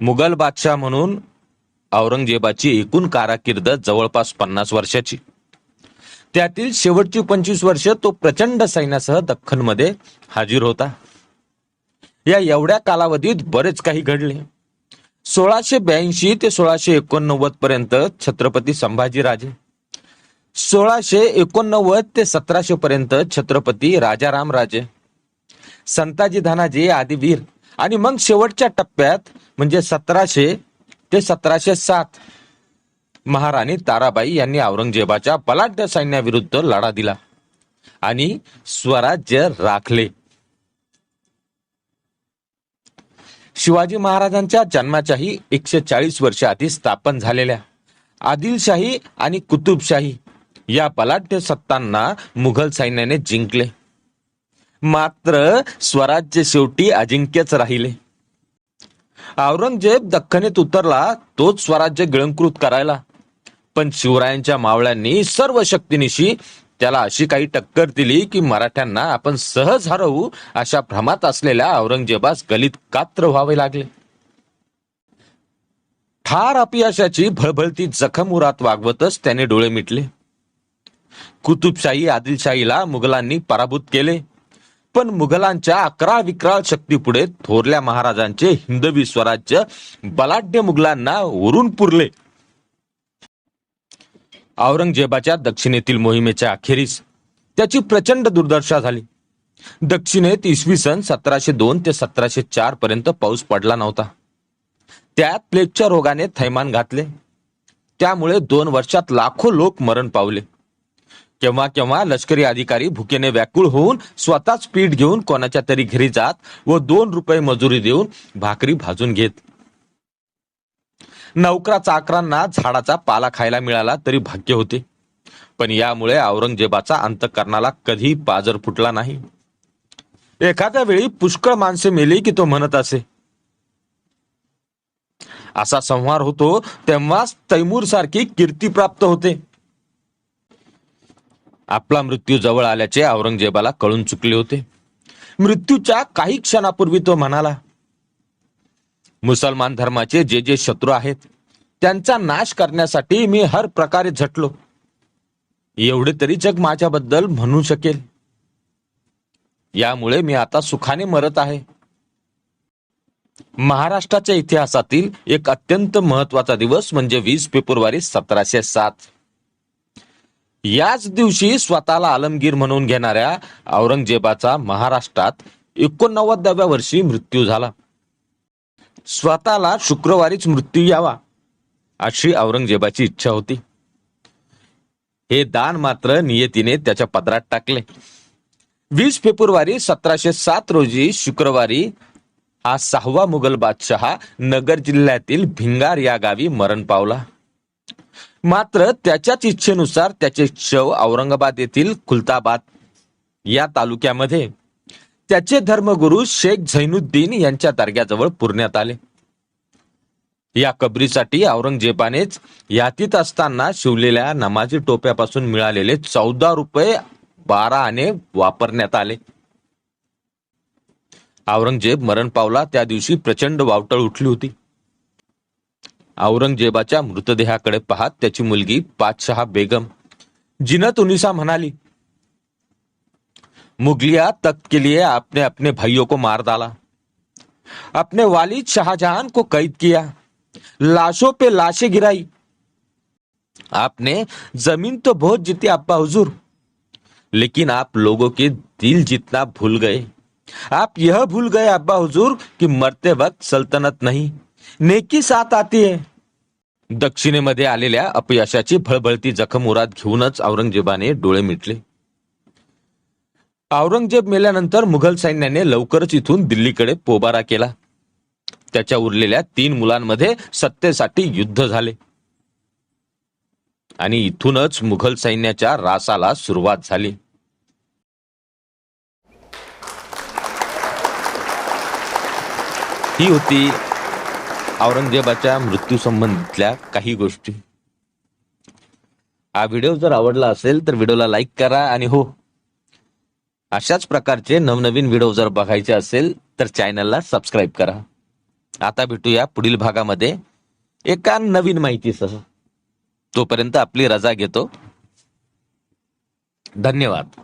मुघल बादशाह म्हणून औरंगजेबाची एकूण काराकीर्द जवळपास पन्नास वर्षाची. त्यातील शेवटची पंचवीस वर्ष तो प्रचंड सैन्यासह दख्खनमध्ये हाजीर होता. या एवढ्या कालावधीत बरेच काही घडले. सोळाशे ब्याऐंशी ते सोळाशे एकोणनव्वद पर्यंत छत्रपती संभाजीराजे सोळाशे एकोणनव्वद ते सतराशे पर्यंत छत्रपती राजाराम राजे. संताजी धनाजी आदी वीर आणि मग शेवटच्या टप्प्यात म्हणजे सतराशे ते सतराशे सात महाराणी ताराबाई यांनी औरंगजेबाच्या बलाढ्य सैन्याविरुद्ध लढा दिला आणि स्वराज्य राखले. शिवाजी महाराजांच्या जन्माच्याही एकशे चाळीस वर्ष आधी स्थापन झालेल्या आदिलशाही आणि कुतुबशाही या बलाढ्य सत्तांना मुघल सैन्याने जिंकले. मात्र स्वराज्य शेवटी अजिंक्यच राहिले. औरंगजेब दख्खनीत उतरला तोच स्वराज्य गिळंकृत करायला. पण शिवरायांच्या मावळ्यांनी सर्व शक्तीनिशी त्याला अशी काही टक्कर दिली की मराठ्यांना आपण सहज हरवू अशा भ्रमात असलेल्या औरंगजेबास गलित कात्र व्हावे लागले. ठार अपयशाची भळभळती जखम उरात वागवतच त्याने डोळे मिटले. कुतुबशाही आदिलशाहीला मुघलांनी पराभूत केले. पण मुघलांच्या अकरा विक्राळ शक्तीपुढे थोरल्या महाराजांचे हिंदवी स्वराज्य बलाढ्य मुघलांना उरून पुरले. औरंगजेबाच्या दक्षिणेतील मोहिमेच्या अखेरीस त्याची प्रचंड दुर्दशा झाली. दक्षिणेत इसवी सन सतराशे दोन ते सतराशे चार पर्यंत पाऊस पडला नव्हता. त्यात प्लेगच्या रोगाने थैमान घातले. त्यामुळे दोन वर्षात लाखो लोक मरण पावले. केव्हा केव्हा लष्करी अधिकारी भुकेने व्याकुळ होऊन स्वतःच पीठ घेऊन कोणाच्या तरी घरी जात व दोन रुपये मजुरी देऊन भाकरी भाजून घेत. नौकरा चाकरांना झाडाचा पाला खायला मिळाला तरी भाग्य होते. पण यामुळे औरंगजेबाचा अंतकरणाला कधी पाजर फुटला नाही. एखाद्या वेळी पुष्कळ माणसे मेली की तो म्हणत असे. असा संहार होतो तेव्हाच तैमूर सारखी कीर्ती प्राप्त होते. आपला मृत्यू जवळ आल्याचे औरंगजेबाला कळून चुकले होते. मृत्यूच्या काही क्षणापूर्वी तो म्हणाला मुसलमान धर्माचे जे जे शत्रू आहेत त्यांचा नाश करण्यासाठी मी हर प्रकारे झटलो. एवढे तरी जग माझ्याबद्दल म्हणू शकेल. यामुळे मी आता सुखाने मरत आहे. महाराष्ट्राच्या इतिहासातील एक अत्यंत महत्त्वाचा दिवस म्हणजे वीस फेब्रुवारी सतराशे सात. याच दिवशी स्वतःला आलमगीर म्हणून घेणाऱ्या औरंगजेबाचा महाराष्ट्रात एकोणनव्वदाव्या वर्षी मृत्यू झाला. स्वतःला शुक्रवारीच मृत्यू यावा अशी औरंगजेबाची इच्छा होती. हे दान मात्र नियतीने त्याच्या पदरात टाकले. वीस फेब्रुवारी सतराशे सात रोजी शुक्रवारी हा सहावा मुघल बादशहा नगर जिल्ह्यातील भिंगार या गावी मरण पावला. मात्र त्याच्याच इच्छेनुसार त्याचे शव औरंगाबाद येथील खुलताबाद या तालुक्यामध्ये. त्याचे धर्मगुरु शेख झैनुद्दीन यांच्या दर्ग्याजवळ पुरण्यात आले. या कबरीसाठी औरंगजेबानेच यातीत असताना शिवलेल्या नमाजी टोप्यापासून मिळालेले चौदा रुपये बारा आणे वापरण्यात आले. औरंगजेब मरण पावला. त्या दिवशी प्रचंड वावटळ उठली होती. औरंगजेबाच्या मृतदेहाकडे पाहत त्याची मुलगी पाचशहा बेगम. जिनत उनिसा म्हणाली, मुगलिया तख्त के लिए आपने अपने भाइयों को मार डाला. अपने वालिद शाहजहां को कैद किया. लाशों पे लाशें गिराई. आपने ज़मीन तो बहुत जीती, अब्बा हुजूर. लेकिन आप लोगों के दिल जितना भूल गए. आप यह भूल गए, अब्बा हुजूर, कि मरते वक्त सल्तनत नहीं. नेकी साथ आती दक्षिणेमध्ये आलेल्या अपयशाची भळभळती जखम उरात घेऊनच औरंगजेबाने डोळे मिटले. औरंगजेब मेल्यानंतर मुघल सैन्याने लवकरच इथून दिल्लीकडे पोबारा केला. त्याच्या उरलेल्या तीन मुलांमध्ये सत्तेसाठी युद्ध झाले. आणि इथूनच मुघल सैन्याच्या रासाला सुरुवात झाली. ही होती औरंगजेबाच्या मृत्यू संबंधितल्या काही गोष्टी. हा व्हिडिओ जर आवडला असेल तर व्हिडिओला लाईक करा आणि हो अशाच प्रकारचे नवनवीन व्हिडिओ जर बघायचे असेल तर चॅनलला सबस्क्राईब करा. आता भेटूया पुढील भागामध्ये एका नवीन माहितीसह. तोपर्यंत आपली रजा घेतो. धन्यवाद.